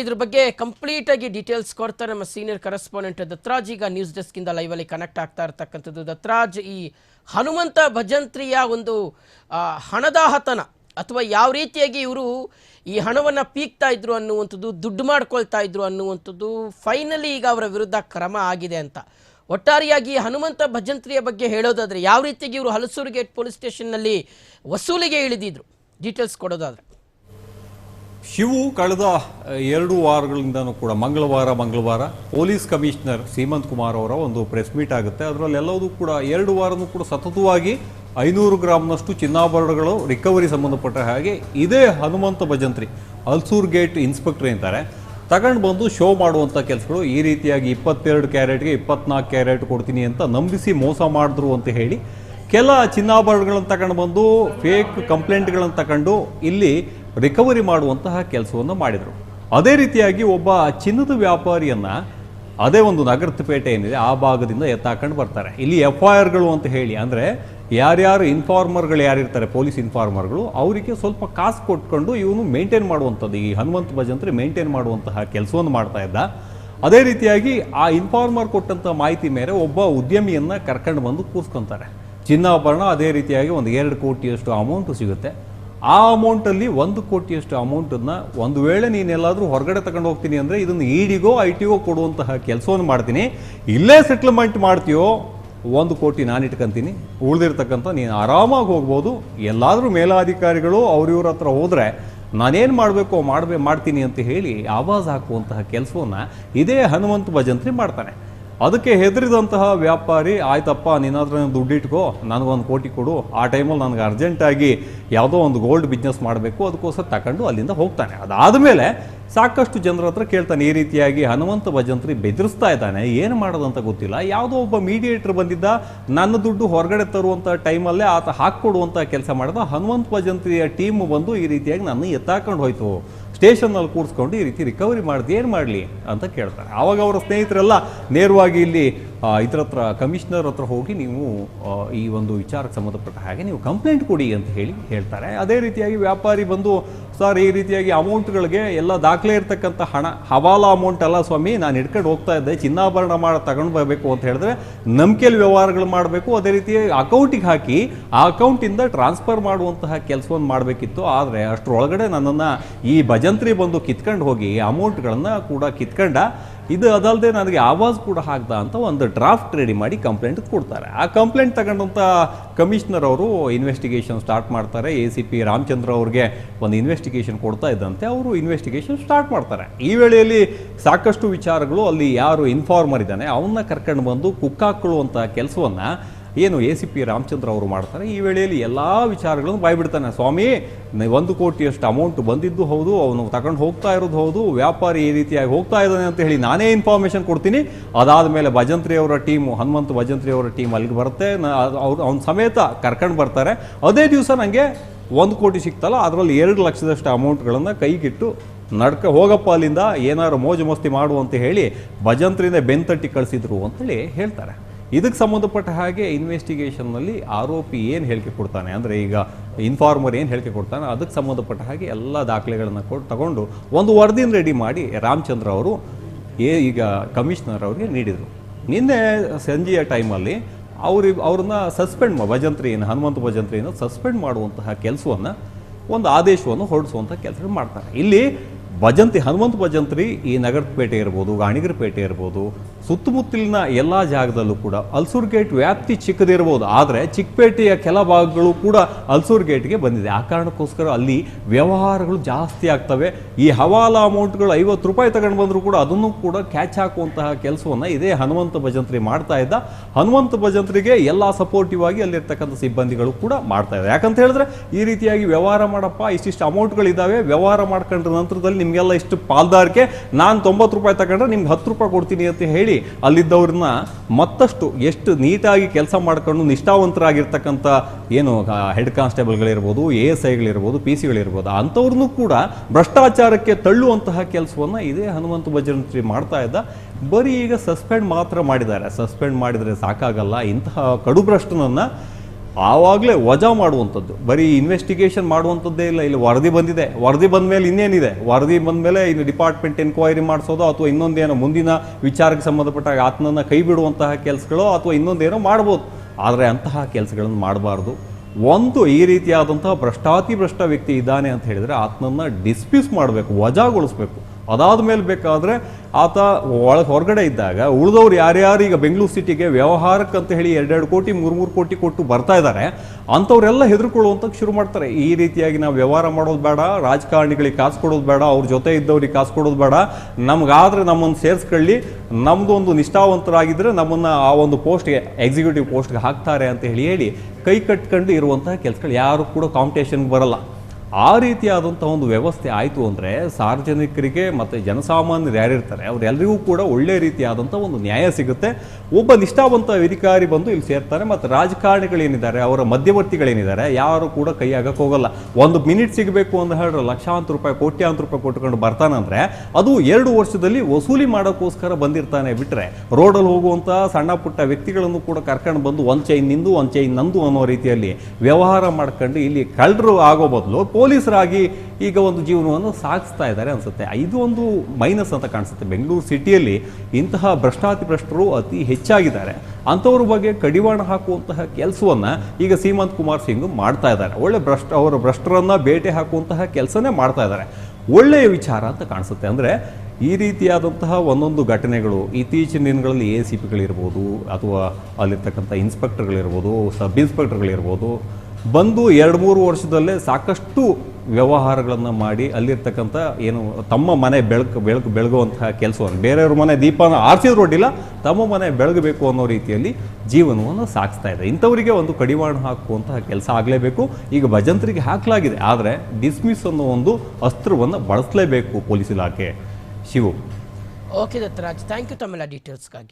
ಇದ್ರ ಬಗ್ಗೆ ಕಂಪ್ಲೀಟ್ ಆಗಿ ಡೀಟೇಲ್ಸ್ ಕೊಡ್ತಾರೆ ನಮ್ಮ ಸೀನಿಯರ್ ಕರೆಸ್ಪಾಂಡೆಂಟ್ ದತ್ರಾಜ್ ಈಗ ನ್ಯೂಸ್ ಡೆಸ್ಕ್ ಇಂದ ಲೈವ್ ಅಲ್ಲಿ ಕನೆಕ್ಟ್ ಆಗ್ತಾ ಇರ್ತಕ್ಕಂಥದ್ದು. ದತ್ರಾಜ್ ಈ ಹನುಮಂತ ಭಜಂತ್ರಿಯ ಒಂದು ಹಣದಾಹತನ ಅಥವಾ ಯಾವ ರೀತಿಯಾಗಿ ಇವರು ಈ ಹಣವನ್ನ ಪೀಕ್ತಾ ಇದ್ರು ಅನ್ನುವಂಥದ್ದು, ದುಡ್ಡು ಮಾಡ್ಕೊಳ್ತಾ ಇದ್ರು ಅನ್ನುವಂಥದ್ದು ಫೈನಲಿ ಈಗ ಅವರ ವಿರುದ್ಧ ಕ್ರಮ ಆಗಿದೆ ಅಂತ. ಒಟ್ಟಾರೆಯಾಗಿ ಹನುಮಂತ ಭಜಂತ್ರಿಯ ಬಗ್ಗೆ ಹೇಳೋದಾದ್ರೆ ಯಾವ ರೀತಿಯಾಗಿ ಇವರು ಹಲಸೂರು ಗೇಟ್ ಪೊಲೀಸ್ ಸ್ಟೇಷನ್ನಲ್ಲಿ ವಸೂಲಿಗೆ ಇಳಿದಿದ್ರು? ಡೀಟೇಲ್ಸ್ ಕೊಡೋದಾದ್ರೆ. ಶಿವು ಕಳೆದ ಎರಡು ವಾರಗಳಿಂದನೂ ಕೂಡ, ಮಂಗಳವಾರ ಮಂಗಳವಾರ, ಪೊಲೀಸ್ ಕಮಿಷನರ್ ಸೀಮಂತ್ ಕುಮಾರ್ ಅವರ ಒಂದು ಪ್ರೆಸ್ ಮೀಟ್ ಆಗುತ್ತೆ. ಅದರಲ್ಲಿ ಎಲ್ಲವೂ ಕೂಡ, ಎರಡು ವಾರನೂ ಕೂಡ ಸತತವಾಗಿ ಐನೂರು ಗ್ರಾಮ್ನಷ್ಟು ಚಿನ್ನಾಭರಣಗಳು ರಿಕವರಿ ಸಂಬಂಧಪಟ್ಟ ಹಾಗೆ ಇದೇ ಹನುಮಂತ ಭಜಂತ್ರಿ ಅಲ್ಸೂರ್ ಗೇಟ್ ಇನ್ಸ್ಪೆಕ್ಟರ್ ಅಂತಾರೆ. ತಗೊಂಡು ಬಂದು ಶೋ ಮಾಡುವಂಥ ಕೆಲಸಗಳು ಈ ರೀತಿಯಾಗಿ ಇಪ್ಪತ್ತೆರಡು ಕ್ಯಾರೆಟ್ಗೆ ಇಪ್ಪತ್ನಾಲ್ಕು ಕ್ಯಾರೆಟ್ ಕೊಡ್ತೀನಿ ಅಂತ ನಂಬಿಸಿ ಮೋಸ ಮಾಡಿದ್ರು ಅಂತ ಹೇಳಿ, ಕೆಲ ಚಿನ್ನಾಭರಣಗಳನ್ನು ತಗೊಂಡು ಬಂದು, ಫೇಕ್ ಕಂಪ್ಲೇಂಟ್ಗಳನ್ನು ತಗೊಂಡು ಇಲ್ಲಿ ರಿಕವರಿ ಮಾಡುವಂತಹ ಕೆಲಸವನ್ನು ಮಾಡಿದರು. ಅದೇ ರೀತಿಯಾಗಿ ಒಬ್ಬ ಚಿನ್ನದ ವ್ಯಾಪಾರಿಯನ್ನು ಅದೇ ಒಂದು ನಗರದ ಪೇಟೆ ಏನಿದೆ, ಆ ಭಾಗದಿಂದ ಎತ್ತಾಕೊಂಡು ಬರ್ತಾರೆ. ಇಲ್ಲಿ ಎಫ್ ಐ ಆರ್ಗಳು ಅಂತ ಹೇಳಿ, ಅಂದರೆ ಯಾರ್ಯಾರು ಇನ್ಫಾರ್ಮರ್ಗಳು ಯಾರಿರ್ತಾರೆ, ಪೊಲೀಸ್ ಇನ್ಫಾರ್ಮರ್ಗಳು, ಅವರಿಗೆ ಸ್ವಲ್ಪ ಕಾಸು ಕೊಟ್ಕೊಂಡು ಇವನು ಮೇಂಟೈನ್ ಮಾಡುವಂಥದ್ದು. ಈ ಹನುಮಂತ ಭಜಂತ್ರಿ ಮೇಂಟೈನ್ ಮಾಡುವಂತಹ ಕೆಲಸವನ್ನು ಮಾಡ್ತಾ ಇದ್ದ. ಅದೇ ರೀತಿಯಾಗಿ ಆ ಇನ್ಫಾರ್ಮರ್ ಕೊಟ್ಟಂಥ ಮಾಹಿತಿ ಮೇಲೆ ಒಬ್ಬ ಉದ್ಯಮಿಯನ್ನು ಕರ್ಕೊಂಡು ಬಂದು ಕೂರ್ಸ್ಕೊತಾರೆ ಚಿನ್ನಾಭರಣ ಅದೇ ರೀತಿಯಾಗಿ ಒಂದು ಎರಡು ಕೋಟಿಯಷ್ಟು ಅಮೌಂಟು ಸಿಗುತ್ತೆ. ಆ ಅಮೌಂಟಲ್ಲಿ ಒಂದು ಕೋಟಿಯಷ್ಟು ಅಮೌಂಟನ್ನು ಒಂದು ವೇಳೆ ನೀನೆಲ್ಲಾದರೂ ಹೊರಗಡೆ ತಗೊಂಡು ಹೋಗ್ತೀನಿ ಅಂದರೆ ಇದನ್ನು ಇಡಿಗೋ ಐ ಟಿಗೋ ಕೊಡುವಂತಹ ಕೆಲಸವನ್ನು ಮಾಡ್ತೀನಿ. ಇಲ್ಲೇ ಸೆಟ್ಲ್ಮೆಂಟ್ ಮಾಡ್ತೀಯೋ, ಒಂದು ಕೋಟಿ ನಾನು ಇಟ್ಕೊಂತೀನಿ. ಉಳಿದಿರ್ತಕ್ಕಂಥ ನೀನು ಆರಾಮಾಗಿ ಹೋಗ್ಬೋದು. ಎಲ್ಲಾದರೂ ಮೇಲಾಧಿಕಾರಿಗಳು ಅವ್ರಿವ್ರ ಹತ್ರ ಹೋದರೆ ನಾನೇನು ಮಾಡಬೇಕು ಮಾಡಬೇ ಮಾಡ್ತೀನಿ ಅಂತ ಹೇಳಿ ಆವಾಜ್ ಹಾಕುವಂತಹ ಕೆಲಸವನ್ನು ಇದೇ ಹನುಮಂತ ಭಜಂತ್ರಿ ಮಾಡ್ತಾನೆ. ಅದಕ್ಕೆ ಹೆದರಿದಂತಹ ವ್ಯಾಪಾರಿ, ಆಯ್ತಪ್ಪ ನಿನ್ನ ದುಡ್ಡು ಇಟ್ಕೋ, ನನಗೊಂದು ಕೋಟಿ ಕೊಡು. ಆ ಟೈಮಲ್ಲಿ ನನಗೆ ಅರ್ಜೆಂಟಾಗಿ ಯಾವುದೋ ಒಂದು ಗೋಲ್ಡ್ ಬಿಸ್ನೆಸ್ ಮಾಡಬೇಕು. ಅದಕ್ಕೋಸ್ಕರ ತಗೊಂಡು ಅಲ್ಲಿಂದ ಹೋಗ್ತಾನೆ. ಅದಾದಮೇಲೆ ಸಾಕಷ್ಟು ಜನರ ಹತ್ರ ಕೇಳ್ತಾನೆ, ಈ ರೀತಿಯಾಗಿ ಹನುಮಂತ ಭಜಂತ್ರಿ ಬೆದರಿಸ್ತಾ ಇದ್ದಾನೆ. ಏನು ಮಾಡೋದಂತ ಗೊತ್ತಿಲ್ಲ. ಯಾವುದೋ ಒಬ್ಬ ಮೀಡಿಯೇಟರ್ ಬಂದಿದ್ದ, ನನ್ನ ದುಡ್ಡು ಹೊರಗಡೆ ತರುವಂಥ ಟೈಮಲ್ಲೇ ಆತ ಹಾಕ್ಕೊಡುವಂಥ ಕೆಲಸ ಮಾಡಿದ. ಹನುಮಂತ ಭಜಂತ್ರಿಯ ಟೀಮ್ ಬಂದು ಈ ರೀತಿಯಾಗಿ ನನ್ನ ಎತ್ತಾಕೊಂಡು ಹೋಯ್ತು. ಸ್ಟೇಷನ್ನಲ್ಲಿ ಕೂರಿಸ್ಕೊಂಡು ಈ ರೀತಿ ರಿಕವರಿ ಮಾಡಿದೆ ಏನು ಮಾಡಲಿ ಅಂತ ಕೇಳ್ತಾರೆ. ಆವಾಗ ಅವರ ಸ್ನೇಹಿತರೆಲ್ಲ ನೇರವಾಗಿ ಇಲ್ಲಿ ಇದರ ಹತ್ರ ಕಮಿಷನರ್ ಹತ್ರ ಹೋಗಿ ನೀವು ಈ ಒಂದು ವಿಚಾರಕ್ಕೆ ಸಂಬಂಧಪಟ್ಟ ಹಾಗೆ ನೀವು ಕಂಪ್ಲೇಂಟ್ ಕೊಡಿ ಅಂತ ಹೇಳಿ ಹೇಳ್ತಾರೆ. ಅದೇ ರೀತಿಯಾಗಿ ವ್ಯಾಪಾರಿ ಬಂದು ಸರ್, ಈ ರೀತಿಯಾಗಿ ಅಮೌಂಟ್ಗಳಿಗೆ ಎಲ್ಲ ದಾಖಲೆ ಇರ್ತಕ್ಕಂಥ ಹಣ, ಹವಾಲ ಅಮೌಂಟ್ ಅಲ್ಲ ಸ್ವಾಮಿ, ನಾನು ಹಿಡ್ಕೊಂಡು ಹೋಗ್ತಾ ಇದ್ದೆ, ಚಿನ್ನಾಭರಣ ಮಾಡಿ ತಗೊಂಡು ಬರಬೇಕು ಅಂತ ಹೇಳಿದ್ರೆ ನಂಬಿಕೆಯಲ್ಲಿ ವ್ಯವಹಾರಗಳು ಮಾಡಬೇಕು, ಅದೇ ರೀತಿ ಅಕೌಂಟಿಗೆ ಹಾಕಿ, ಆ ಅಕೌಂಟಿಂದ ಟ್ರಾನ್ಸ್ಫರ್ ಮಾಡುವಂತಹ ಕೆಲಸವನ್ನು ಮಾಡಬೇಕಿತ್ತು. ಆದರೆ ಅಷ್ಟರೊಳಗಡೆ ನನ್ನನ್ನು ಈ ಭಜಂತ್ರಿ ಬಂದು ಕಿತ್ಕೊಂಡು ಹೋಗಿ ಅಮೌಂಟ್ಗಳನ್ನು ಕೂಡ ಕಿತ್ಕೊಂಡ ಇದು ಅದಲ್ಲದೆ ನನಗೆ ಆವಾಜ್ ಕೂಡ ಹಾಕ್ದ ಅಂತ ಒಂದು ಡ್ರಾಫ್ಟ್ ರೆಡಿ ಮಾಡಿ ಕಂಪ್ಲೇಂಟ್ ಕೊಡ್ತಾರೆ. ಆ ಕಂಪ್ಲೇಂಟ್ ತಗೊಂಡಂಥ ಕಮಿಷನರ್ ಅವರು ಇನ್ವೆಸ್ಟಿಗೇಷನ್ ಸ್ಟಾರ್ಟ್ ಮಾಡ್ತಾರೆ. ಎ ಸಿ ಪಿ ರಾಮಚಂದ್ರ ಅವ್ರಿಗೆ ಒಂದು ಇನ್ವೆಸ್ಟಿಗೇಷನ್ ಕೊಡ್ತಾ ಇದ್ದಂತೆ ಅವರು ಇನ್ವೆಸ್ಟಿಗೇಷನ್ ಸ್ಟಾರ್ಟ್ ಮಾಡ್ತಾರೆ. ಈ ವೇಳೆಯಲ್ಲಿ ಸಾಕಷ್ಟು ವಿಚಾರಗಳು ಅಲ್ಲಿ ಯಾರು ಇನ್ಫಾರ್ಮರ್ ಇದ್ದಾನೆ, ಅವನ್ನ ಕರ್ಕೊಂಡು ಬಂದು ಕುಕ್ಕಾಕೊಳ್ಳುವಂಥ ಕೆಲಸವನ್ನು ಏನು ಎ ಸಿ ಪಿ ರಾಮಚಂದ್ರ ಅವರು ಮಾಡ್ತಾರೆ, ಈ ವೇಳೆಯಲ್ಲಿ ಎಲ್ಲ ವಿಚಾರಗಳನ್ನು ಬಾಯ್ಬಿಡ್ತಾನೆ. ಸ್ವಾಮಿ ಒಂದು ಕೋಟಿಯಷ್ಟು ಅಮೌಂಟ್ ಬಂದಿದ್ದು ಹೌದು, ಅವನು ತಗೊಂಡು ಹೋಗ್ತಾ ಇರೋದು ಹೌದು, ವ್ಯಾಪಾರಿ ಈ ರೀತಿಯಾಗಿ ಹೋಗ್ತಾ ಇದ್ದಾನೆ ಅಂತ ಹೇಳಿ ನಾನೇ ಇನ್ಫಾರ್ಮೇಷನ್ ಕೊಡ್ತೀನಿ. ಅದಾದ ಮೇಲೆ ಭಜಂತ್ರಿ ಅವರ ಟೀಮು ಹನುಮಂತ ಭಜಂತ್ರಿ ಅವರ ಟೀಮ್ ಅಲ್ಲಿಗೆ ಬರುತ್ತೆ. ಅವ್ರು, ಅವ್ನ ಸಮೇತ ಕರ್ಕೊಂಡು ಬರ್ತಾರೆ. ಅದೇ ದಿವಸ ನನಗೆ ಒಂದು ಕೋಟಿ ಸಿಕ್ತಲ್ಲ, ಅದರಲ್ಲಿ ಎರಡು ಲಕ್ಷದಷ್ಟು ಅಮೌಂಟ್ಗಳನ್ನು ಕೈಗಿಟ್ಟು ನಡ್ಕ, ಹೋಗಪ್ಪ ಅಲ್ಲಿಂದ, ಏನಾರು ಮೋಜು ಮಸ್ತಿ ಮಾಡು ಅಂತ ಹೇಳಿ ಭಜಂತ್ರಿಂದ ಬೆಂತಟ್ಟಿ ಕಳಿಸಿದ್ರು ಅಂತೇಳಿ ಹೇಳ್ತಾರೆ. ಇದಕ್ಕೆ ಸಂಬಂಧಪಟ್ಟ ಹಾಗೆ ಇನ್ವೆಸ್ಟಿಗೇಷನ್ನಲ್ಲಿ ಆರೋಪಿ ಏನು ಹೇಳಿಕೆ ಕೊಡ್ತಾನೆ? ಅಂದರೆ ಈಗ ಇನ್ಫಾರ್ಮರ್ ಏನು ಹೇಳಿಕೆ ಕೊಡ್ತಾನೆ? ಅದಕ್ಕೆ ಸಂಬಂಧಪಟ್ಟ ಹಾಗೆ ಎಲ್ಲ ದಾಖಲೆಗಳನ್ನು ಕೊಟ್ಟು ತಗೊಂಡು ಒಂದು ವರದಿನ ರೆಡಿ ಮಾಡಿ ರಾಮಚಂದ್ರ ಅವರು ಏ, ಈಗ ಕಮಿಷನರ್ ಅವರಿಗೆ ನೀಡಿದರು. ನಿನ್ನೆ ಸಂಜೆಯ ಟೈಮಲ್ಲಿ ಅವ್ರಿ, ಅವ್ರನ್ನ ಸಸ್ಪೆಂಡ್ ಭಜಂತ್ರಿ ಏನು ಹನುಮಂತ ಭಜಂತ್ರಿಯನ್ನು ಸಸ್ಪೆಂಡ್ ಮಾಡುವಂತಹ ಕೆಲಸವನ್ನು, ಒಂದು ಆದೇಶವನ್ನು ಹೊರಡಿಸುವಂಥ ಕೆಲಸ ಮಾಡ್ತಾರೆ. ಇಲ್ಲಿ ಭಜಂತಿ ಹನುಮಂತ ಭಜಂತ್ರಿ ಈ ನಗರದ ಪೇಟೆ ಇರ್ಬೋದು ಗಾಣಿಗರ ಪೇಟೆ ಇರ್ಬೋದು ಸುತ್ತಮುತ್ತಲಿನ ಎಲ್ಲ ಜಾಗದಲ್ಲೂ ಕೂಡ ಅಲ್ಸೂರ್ ಗೇಟ್ ವ್ಯಾಪ್ತಿ ಚಿಕ್ಕದಿರ್ಬೋದು ಆದರೆ ಚಿಕ್ಕಪೇಟೆಯ ಕೆಲ ಭಾಗಗಳು ಕೂಡ ಅಲ್ಸೂರ್ ಗೇಟ್ಗೆ ಬಂದಿದೆ. ಆ ಕಾರಣಕ್ಕೋಸ್ಕರ ಅಲ್ಲಿ ವ್ಯವಹಾರಗಳು ಜಾಸ್ತಿ ಆಗ್ತವೆ. ಈ ಹವಾಲ ಅಮೌಂಟ್ಗಳು ಐವತ್ತು ರೂಪಾಯಿ ತಗೊಂಡು ಬಂದರೂ ಕೂಡ ಅದನ್ನು ಕೂಡ ಕ್ಯಾಚ್ ಹಾಕುವಂತಹ ಕೆಲಸವನ್ನು ಇದೇ ಹನುಮಂತ ಭಜಂತ್ರಿ ಮಾಡ್ತಾ ಇದ್ದ. ಹನುಮಂತ ಭಜಂತ್ರಿಗೆ ಎಲ್ಲ ಸಪೋರ್ಟಿವ್ ಆಗಿ ಅಲ್ಲಿರ್ತಕ್ಕಂಥ ಸಿಬ್ಬಂದಿಗಳು ಕೂಡ ಮಾಡ್ತಾ ಇದ್ದಾರೆ. ಯಾಕಂತ ಹೇಳಿದ್ರೆ ಈ ರೀತಿಯಾಗಿ ವ್ಯವಹಾರ ಮಾಡಪ್ಪ, ಇಷ್ಟಿಷ್ಟು ಅಮೌಂಟ್ಗಳಿದ್ದಾವೆ ವ್ಯವಹಾರ ಮಾಡ್ಕೊಂಡ್ರ ನಂತರದಲ್ಲಿ ನಿಮಗೆಲ್ಲ ಇಷ್ಟು ಪಾಲ್ದಾರಿಕೆ. ನಾನು ತೊಂಬತ್ತು ರೂಪಾಯಿ ತಗೊಂಡ್ರೆ ನಿಮ್ಗೆ ಹತ್ತು ರೂಪಾಯಿ ಕೊಡ್ತೀನಿ ಅಂತ ಹೇಳಿ ಅಲ್ಲಿದ್ದವ್ರನ್ನ ಮತ್ತಷ್ಟು ಎಷ್ಟು ನೀಟಾಗಿ ಕೆಲಸ ಮಾಡ್ಕೊಂಡು ನಿಷ್ಠಾವಂತರಾಗಿರ್ತಕ್ಕಂಥ ಏನು ಹೆಡ್ ಕಾನ್ಸ್ಟೇಬಲ್ಗಳಿರ್ಬೋದು ಎ ಎಸ್ ಐಗಳಿರ್ಬೋದು ಪಿ ಸಿಗಳಿರ್ಬೋದು ಅಂಥವ್ರನ್ನೂ ಕೂಡ ಭ್ರಷ್ಟಾಚಾರಕ್ಕೆ ತಳ್ಳುವಂತಹ ಕೆಲಸವನ್ನು ಇದೇ ಹನುಮಂತ ಭಜಂತ್ರಿ ಮಾಡ್ತಾ ಇದ್ದ. ಬರೀ ಈಗ ಸಸ್ಪೆಂಡ್ ಮಾತ್ರ ಮಾಡಿದ್ದಾರೆ. ಸಸ್ಪೆಂಡ್ ಮಾಡಿದರೆ ಸಾಕಾಗಲ್ಲ. ಇಂತಹ ಕಡುಭ್ರಷ್ಟನನ್ನು ಆವಾಗಲೇ ವಜಾ ಮಾಡುವಂಥದ್ದು. ಬರೀ ಇನ್ವೆಸ್ಟಿಗೇಷನ್ ಮಾಡುವಂಥದ್ದೇ ಇಲ್ಲ. ಇಲ್ಲಿ ವರದಿ ಬಂದಿದೆ. ವರದಿ ಬಂದ ಮೇಲೆ ಇನ್ನೇನಿದೆ? ವರದಿ ಬಂದ ಮೇಲೆ ಇನ್ನು ಡಿಪಾರ್ಟ್ಮೆಂಟ್ ಎನ್ಕ್ವೈರಿ ಮಾಡಿಸೋದು ಅಥವಾ ಇನ್ನೊಂದೇನೋ ಮುಂದಿನ ವಿಚಾರಕ್ಕೆ ಸಂಬಂಧಪಟ್ಟಾಗ ಆತನನ್ನು ಕೈ ಬಿಡುವಂತಹ ಕೆಲಸಗಳು ಅಥವಾ ಇನ್ನೊಂದೇನೋ ಮಾಡ್ಬೋದು. ಆದರೆ ಅಂತಹ ಕೆಲಸಗಳನ್ನು ಮಾಡಬಾರ್ದು. ಒಂದು ಈ ರೀತಿಯಾದಂತಹ ಭ್ರಷ್ಟಾತಿ ಭ್ರಷ್ಟ ವ್ಯಕ್ತಿ ಇದ್ದಾನೆ ಅಂತ ಹೇಳಿದರೆ ಆತನನ್ನು ಡಿಸ್ಪ್ಯೂಸ್ ಮಾಡಬೇಕು, ವಜಾಗೊಳಿಸ್ಬೇಕು. ಅದಾದ ಮೇಲೆ ಬೇಕಾದರೆ ಆತ ಒಳಗೆ ಹೊರಗಡೆ ಇದ್ದಾಗ ಉಳಿದವ್ರು ಯಾರ್ಯಾರು ಈಗ ಬೆಂಗಳೂರು ಸಿಟಿಗೆ ವ್ಯವಹಾರಕ್ಕೆ ಅಂತ ಹೇಳಿ ಎರಡೆರಡು ಕೋಟಿ ಮೂರು ಮೂರು ಕೋಟಿ ಕೊಟ್ಟು ಬರ್ತಾ ಇದ್ದಾರೆ, ಅಂಥವರೆಲ್ಲ ಹೆದರ್ಕೊಳ್ಳುವಂತ ಶುರು ಮಾಡ್ತಾರೆ. ಈ ರೀತಿಯಾಗಿ ನಾವು ವ್ಯವಹಾರ ಮಾಡೋದು ಬೇಡ, ರಾಜಕಾರಣಿಗಳಿಗೆ ಕಾಸು ಕೊಡೋದು ಬೇಡ, ಅವ್ರ ಜೊತೆ ಇದ್ದವ್ರಿಗೆ ಕಾಸು ಕೊಡೋದು ಬೇಡ. ನಮ್ಗಾದ್ರೆ ನಮ್ಮನ್ನು ಸೇರಿಸ್ಕೊಳ್ಳಿ ನಮ್ಮದು ಒಂದು ನಿಷ್ಠಾವಂತರಾಗಿದ್ದರೆ ನಮ್ಮನ್ನು ಆ ಒಂದು ಪೋಸ್ಟ್ಗೆ ಎಕ್ಸಿಕ್ಯೂಟಿವ್ ಪೋಸ್ಟ್ಗೆ ಹಾಕ್ತಾರೆ ಅಂತ ಹೇಳಿ ಹೇಳಿ ಕೈ ಕಟ್ಕೊಂಡು ಇರುವಂತಹ ಕೆಲಸಗಳು. ಯಾರು ಕೂಡ ಕಾಂಪಿಟೇಷನ್ ಬರಲ್ಲ. ಆ ರೀತಿಯಾದಂಥ ಒಂದು ವ್ಯವಸ್ಥೆ ಆಯಿತು ಅಂದರೆ ಸಾರ್ವಜನಿಕರಿಗೆ ಮತ್ತು ಜನಸಾಮಾನ್ಯರು ಯಾರಿರ್ತಾರೆ ಅವರೆಲ್ಲರಿಗೂ ಕೂಡ ಒಳ್ಳೆ ರೀತಿಯಾದಂಥ ಒಂದು ನ್ಯಾಯ ಸಿಗುತ್ತೆ. ಒಬ್ಬ ನಿಷ್ಠಾವಂತ ಅಧಿಕಾರಿ ಬಂದು ಇಲ್ಲಿ ಸೇರ್ತಾರೆ, ಮತ್ತು ರಾಜಕಾರಣಿಗಳೇನಿದ್ದಾರೆ, ಅವರ ಮಧ್ಯವರ್ತಿಗಳೇನಿದ್ದಾರೆ, ಯಾರು ಕೂಡ ಕೈ ಆಗಕ್ಕೆ ಹೋಗಲ್ಲ. ಒಂದು ಮಿನಿಟ್ ಸಿಗಬೇಕು ಅಂತ ಹೇಳಿದ್ರೆ ಲಕ್ಷಾಂತರ ರೂಪಾಯಿ, ಕೋಟ್ಯಾಂತರ ರೂಪಾಯಿ ಕೊಟ್ಕೊಂಡು ಬರ್ತಾನಂದ್ರೆ ಅದು ಎರಡು ವರ್ಷದಲ್ಲಿ ವಸೂಲಿ ಮಾಡೋಕ್ಕೋಸ್ಕರ ಬಂದಿರ್ತಾನೆ ಬಿಟ್ಟರೆ ರೋಡಲ್ಲಿ ಹೋಗುವಂಥ ಸಣ್ಣ ಪುಟ್ಟ ವ್ಯಕ್ತಿಗಳನ್ನು ಕೂಡ ಕರ್ಕೊಂಡು ಬಂದು ಒಂದು ಚೈನ್ ನಿಂದು, ಒಂದು ಚೈನ್ ನಂದು ಅನ್ನೋ ರೀತಿಯಲ್ಲಿ ವ್ಯವಹಾರ ಮಾಡ್ಕೊಂಡು ಇಲ್ಲಿ ಕಳ್ಳರು ಆಗೋ ಬದಲು ಪೊಲೀಸರಾಗಿ ಈಗ ಒಂದು ಜೀವನವನ್ನು ಸಾಗಿಸ್ತಾ ಇದ್ದಾರೆ ಅನ್ಸುತ್ತೆ. ಇದು ಒಂದು ಮೈನಸ್ ಅಂತ ಕಾಣಿಸುತ್ತೆ. ಬೆಂಗಳೂರು ಸಿಟಿಯಲ್ಲಿ ಇಂತಹ ಭ್ರಷ್ಟಾತಿ ಭ್ರಷ್ಟರು ಅತಿ ಹೆಚ್ಚಾಗಿದ್ದಾರೆ. ಅಂಥವ್ರ ಬಗ್ಗೆ ಕಡಿವಾಣ ಹಾಕುವಂತಹ ಕೆಲಸವನ್ನು ಈಗ ಸೀಮಂತ್ ಕುಮಾರ್ ಸಿಂಗ್ ಮಾಡ್ತಾ ಇದ್ದಾರೆ. ಒಳ್ಳೆ ಭ್ರಷ್ಟ, ಅವರ ಭ್ರಷ್ಟರನ್ನು ಬೇಟೆ ಹಾಕುವಂತಹ ಕೆಲಸನೇ ಮಾಡ್ತಾ ಇದ್ದಾರೆ. ಒಳ್ಳೆಯ ವಿಚಾರ ಅಂತ ಕಾಣಿಸುತ್ತೆ. ಅಂದರೆ ಈ ರೀತಿಯಾದಂತಹ ಒಂದೊಂದು ಘಟನೆಗಳು ಇತ್ತೀಚಿನ ದಿನಗಳಲ್ಲಿ ಎ ಸಿ ಪಿಗಳಿರ್ಬೋದು, ಅಥವಾ ಅಲ್ಲಿರ್ತಕ್ಕಂಥ ಇನ್ಸ್ಪೆಕ್ಟರ್ಗಳಿರ್ಬೋದು, ಸಬ್ ಇನ್ಸ್ಪೆಕ್ಟರ್ಗಳಿರ್ಬೋದು ಬಂದು ಎರಡು ಮೂರು ವರ್ಷದಲ್ಲೇ ಸಾಕಷ್ಟು ವ್ಯವಹಾರಗಳನ್ನು ಮಾಡಿ ಅಲ್ಲಿರ್ತಕ್ಕಂಥ ಏನು ತಮ್ಮ ಮನೆ ಬೆಳಕು ಬೆಳಕು ಬೆಳಗುವಂತಹ ಕೆಲಸವನ್ನು. ಬೇರೆಯವ್ರ ಮನೆ ದೀಪನ ಆರಿಸಿದ್ರು ಅಡ್ಡಿಲ್ಲ ತಮ್ಮ ಮನೆ ಬೆಳಗಬೇಕು ಅನ್ನೋ ರೀತಿಯಲ್ಲಿ ಜೀವನವನ್ನು ಸಾಗಿಸ್ತಾ ಇದೆ ಇಂಥವರಿಗೆ ಒಂದು ಕಡಿವಾಣ ಹಾಕುವಂತಹ ಕೆಲಸ ಆಗಲೇಬೇಕು. ಈಗ ಭಜಂತರಿಗೆ ಹಾಕಲಾಗಿದೆ. ಆದರೆ ಡಿಸ್ಮಿಸ್ ಅನ್ನೋ ಒಂದು ಅಸ್ತ್ರವನ್ನು ಬಳಸಲೇಬೇಕು ಪೊಲೀಸ್ ಇಲಾಖೆ. Shivu. Okay Dattaraj thank you ತಮ್ಮೆಲ್ಲ ಡೀಟೇಲ್ಸ್ಗಾಗಿ